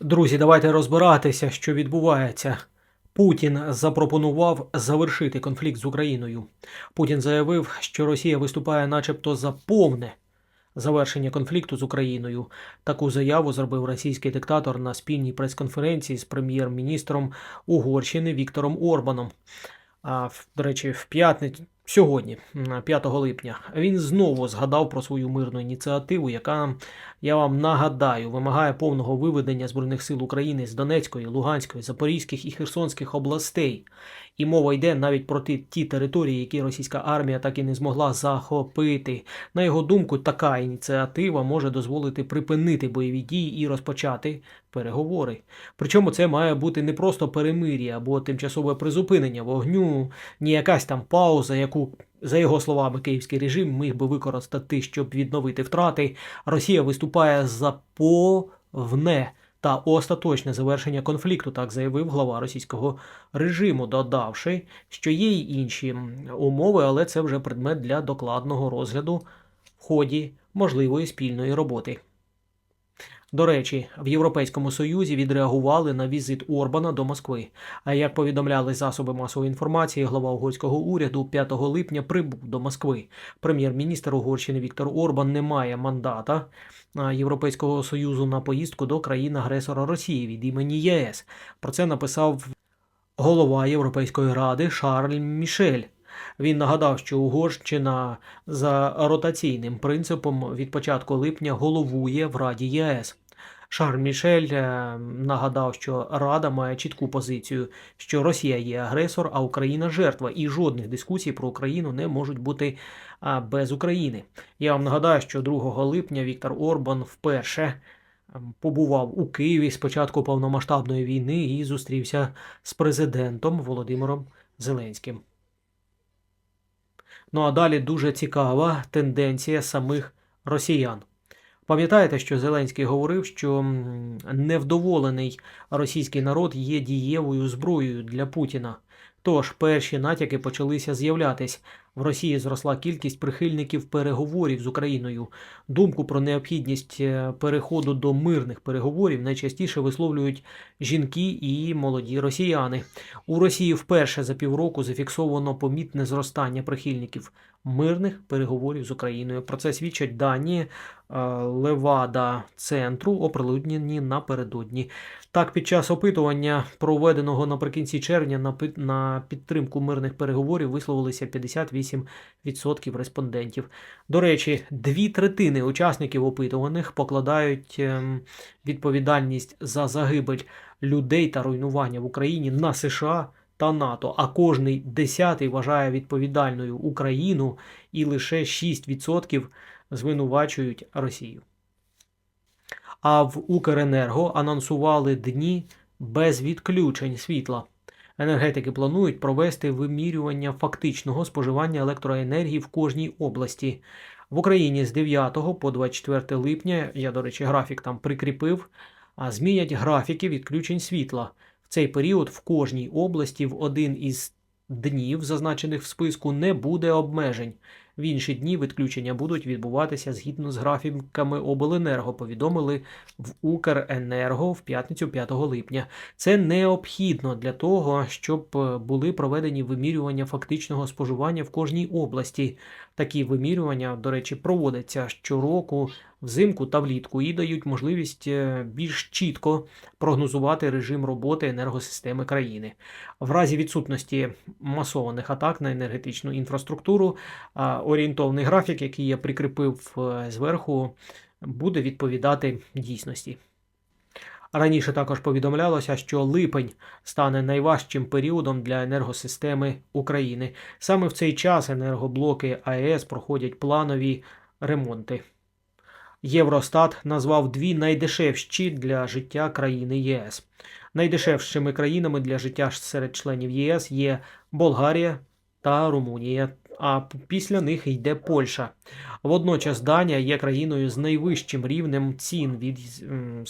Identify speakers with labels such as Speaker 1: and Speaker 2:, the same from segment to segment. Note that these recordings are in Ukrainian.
Speaker 1: Друзі, давайте розбиратися, що відбувається. Путін запропонував завершити конфлікт з Україною. Путін заявив, що Росія виступає, начебто, за повне завершення конфлікту з Україною. Таку заяву зробив російський диктатор на спільній прес-конференції з прем'єр-міністром Угорщини Віктором Орбаном. А до речі, в п'ятницю сьогодні, 5 липня, він знову згадав про свою мирну ініціативу, яка, я вам нагадаю, вимагає повного виведення збройних сил України з Донецької, Луганської, Запорізьких і Херсонських областей. І мова йде навіть про ті, території, які російська армія так і не змогла захопити. На його думку, така ініціатива може дозволити припинити бойові дії і розпочати переговори. Причому це має бути не просто перемир'я або тимчасове призупинення вогню, ні якась там пауза, яку, за його словами, київський режим міг би використати, щоб відновити втрати. Росія виступає за повне та остаточне завершення конфлікту, так заявив глава російського режиму, додавши, що є й інші умови, але це вже предмет для докладного розгляду в ході можливої спільної роботи. До речі, в Європейському Союзі відреагували на візит Орбана до Москви. А як повідомляли засоби масової інформації, глава угорського уряду 5 липня прибув до Москви. Прем'єр-міністр Угорщини Віктор Орбан не має мандата Європейського Союзу на поїздку до країн-агресора Росії від імені ЄС. Про це написав голова Європейської ради Шарль Мішель. Він нагадав, що Угорщина за ротаційним принципом від початку липня головує в Раді ЄС. Шарль Мішель е, нагадав, що Рада має чітку позицію, що Росія є агресор, а Україна жертва, і жодних дискусій про Україну не можуть бути без України. Я вам нагадаю, що 2 липня Віктор Орбан вперше ем, побував у Києві з початку повномасштабної війни і зустрівся з президентом Володимиром Зеленським. Ну а далі дуже цікава тенденція самих росіян. Пам'ятаєте, що Зеленський говорив, що невдоволений російський народ є дієвою зброєю для Путіна. Тож перші натяки почалися з'являтись. В Росії зросла кількість прихильників переговорів з Україною. Думку про необхідність е, переходу до мирних переговорів найчастіше висловлюють жінки і молоді росіяни. У Росії вперше за півроку зафіксовано помітне зростання прихильників мирних переговорів з Україною. Про це свідчать дані е, Левада центру, оприлюднені напередодні. Так, під час опитування, проведеного наприкінці червня на, підтримку мирних переговорів, висловилися 58% респондентів. До речі, дві третини учасників опитуваних покладають ем, відповідальність за загибель людей та руйнування в Україні на США та НАТО, а кожний десятий вважає відповідальною Україну, і лише 6% звинувачують Росію. А в Укренерго анонсували дні без відключень світла. Енергетики планують провести вимірювання фактичного споживання електроенергії в кожній області. В Україні з 9 по 24 липня, я, до речі, графік там прикріпив, змінять графіки відключень світла. В цей період в кожній області в один із днів, зазначених в списку, не буде обмежень. В інші дні відключення будуть відбуватися згідно з графіками обленерго, повідомили в Укренерго в п'ятницю 5 липня. Це необхідно для того, щоб е, були проведені вимірювання фактичного споживання в кожній області. Такі вимірювання, до речі, проводяться щороку взимку та влітку і дають можливість е, більш чітко прогнозувати режим роботи енергосистеми країни. В разі відсутності масованих атак на енергетичну інфраструктуру орієнтовний графік, який я прикріпив е, зверху, буде відповідати дійсності. Раніше також повідомлялося, що липень стане найважчим періодом для енергосистеми України. Саме в цей час енергоблоки АЕС проходять планові ремонти. Євростат назвав дві найдешевші для життя країни ЄС. Найдешевшими країнами для життя серед членів ЄС є Болгарія та Румунія, а після них йде Польща. Водночас Данія є країною з найвищим рівнем цін від м,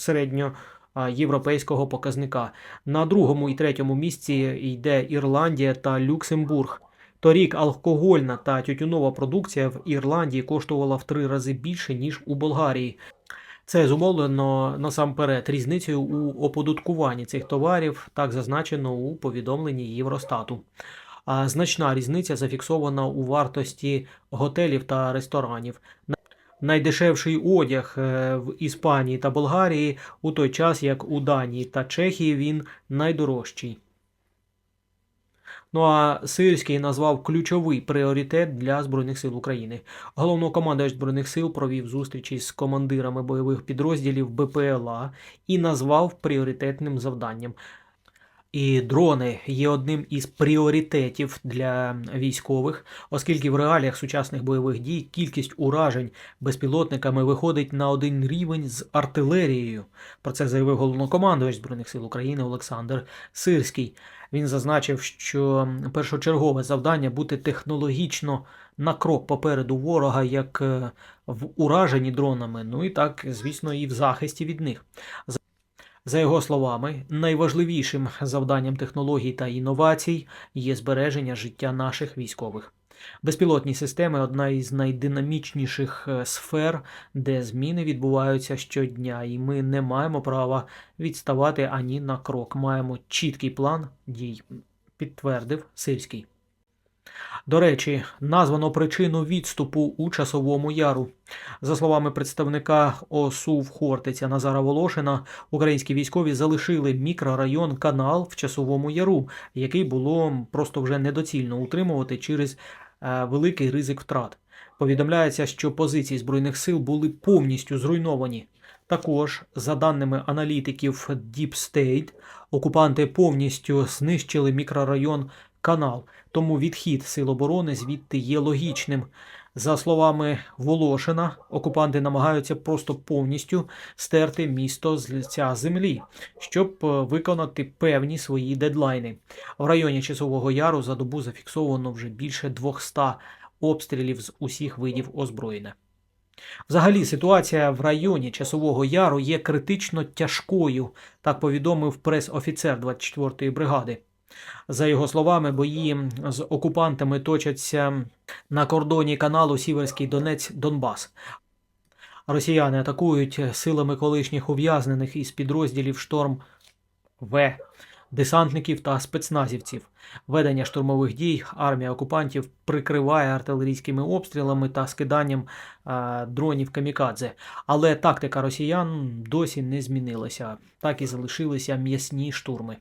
Speaker 1: середньоєвропейського показника. На другому і третьому місці йде Ірландія та Люксембург. Торік алкогольна та тютюнова продукція в Ірландії коштувала в три рази більше, ніж у Болгарії. Це зумовлено насамперед різницею у оподаткуванні цих товарів, так зазначено у повідомленні Євростату. А значна різниця зафіксована у вартості готелів та ресторанів. Найдешевший одяг е, в Іспанії та Болгарії у той час, як у Данії та Чехії він найдорожчий. Ну а Сирський назвав ключовий пріоритет для Збройних сил України. Головнокомандувач Збройних сил провів зустрічі з командирами бойових підрозділів БПЛА і назвав пріоритетним завданням. І дрони є одним із пріоритетів для військових, оскільки в реаліях сучасних бойових дій кількість уражень безпілотниками виходить на один рівень з артилерією. Про це заявив головнокомандувач Збройних сил України Олександр Сирський. Він зазначив, що першочергове завдання бути технологічно на крок попереду ворога, як е, в ураженні дронами, ну і так, звісно, і в захисті від них. За його словами, найважливішим завданням технологій та інновацій є збереження життя наших військових. Безпілотні системи одна із найдинамічніших е, сфер, де зміни відбуваються щодня, і ми не маємо права відставати ані на крок. Маємо чіткий план дій, підтвердив Сирський. До речі, названо причину відступу у часовому яру. За словами представника ОСУВ Хортиця Назара Волошина, українські військові залишили мікрорайон канал в часовому яру, який було просто вже недоцільно утримувати через е, великий ризик втрат. Повідомляється, що позиції збройних сил були повністю зруйновані. Також, за даними аналітиків Deep State, окупанти повністю знищили мікрорайон канал, тому відхід сил оборони звідти є логічним. За словами Волошина, окупанти намагаються просто повністю стерти місто з лиця землі, щоб е, виконати певні свої дедлайни. В районі Часового Яру за добу зафіксовано вже більше 200 обстрілів з усіх видів озброєння. Взагалі, ситуація в районі Часового Яру є критично тяжкою, так повідомив прес-офіцер 24-ї бригади. За його словами, бої з окупантами точаться на кордоні каналу Сіверський Донець Донбас. Росіяни атакують силами колишніх ув'язнених із підрозділів Шторм В, десантників та спецназівців. Ведення штурмових дій армія окупантів прикриває артилерійськими обстрілами та скиданням а, дронів камікадзе. Але тактика росіян досі не змінилася, так і залишилися м'ясні штурми.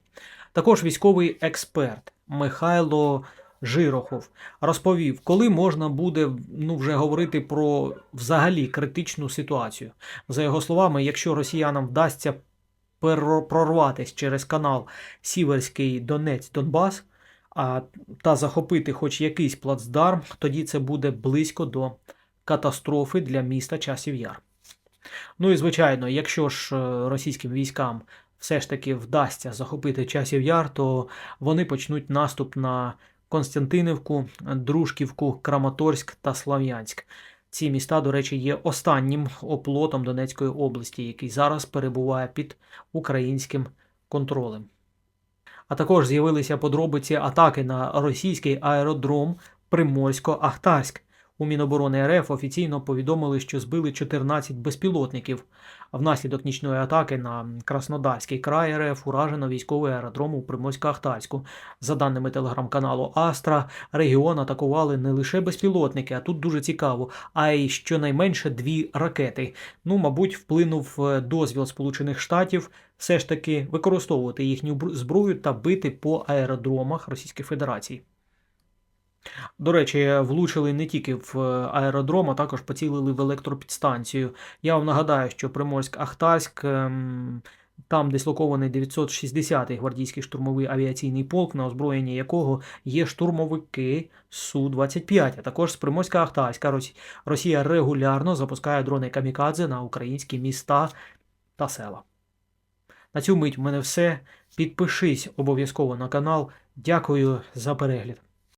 Speaker 1: Також військовий експерт Михайло Жирохов розповів, коли можна буде ну, вже говорити про взагалі критичну ситуацію. За його словами, якщо росіянам вдасться прорватися через канал Сіверський Донець Донбас та захопити хоч якийсь плацдарм, тоді це буде близько до катастрофи для міста Часів Яр. Ну і звичайно, якщо ж е, російським військам все ж таки вдасться захопити часів яр, то вони почнуть наступ на Константинівку, Дружківку, Краматорськ та Слав'янськ. Ці міста, до речі, є останнім оплотом Донецької області, який зараз перебуває під українським контролем. А також з'явилися подробиці атаки на російський аеродром Приморсько-Ахтарськ. У Міноборони РФ офіційно повідомили, що збили 14 безпілотників. А внаслідок нічної атаки на Краснодарський край РФ уражено військовий аеродром у Приморсько-Ахтарську. За даними телеграм-каналу Астра, регіон атакували не лише безпілотники, а тут дуже цікаво, а й щонайменше дві ракети. Ну, мабуть, вплинув е, дозвіл Сполучених Штатів все ж таки використовувати їхню зброю та бити по аеродромах Російської Федерації. До речі, влучили не тільки в е, аеродром, а також поцілили в електропідстанцію. Я вам нагадаю, що Приморськ-Ахтарськ, ем, там дислокований 960-й гвардійський штурмовий авіаційний полк, на озброєнні якого є штурмовики Су-25. А також з Приморська-Ахтарська Росія регулярно запускає дрони Камікадзе на українські міста та села. На цю мить в мене все. Підпишись обов'язково на канал. Дякую за перегляд.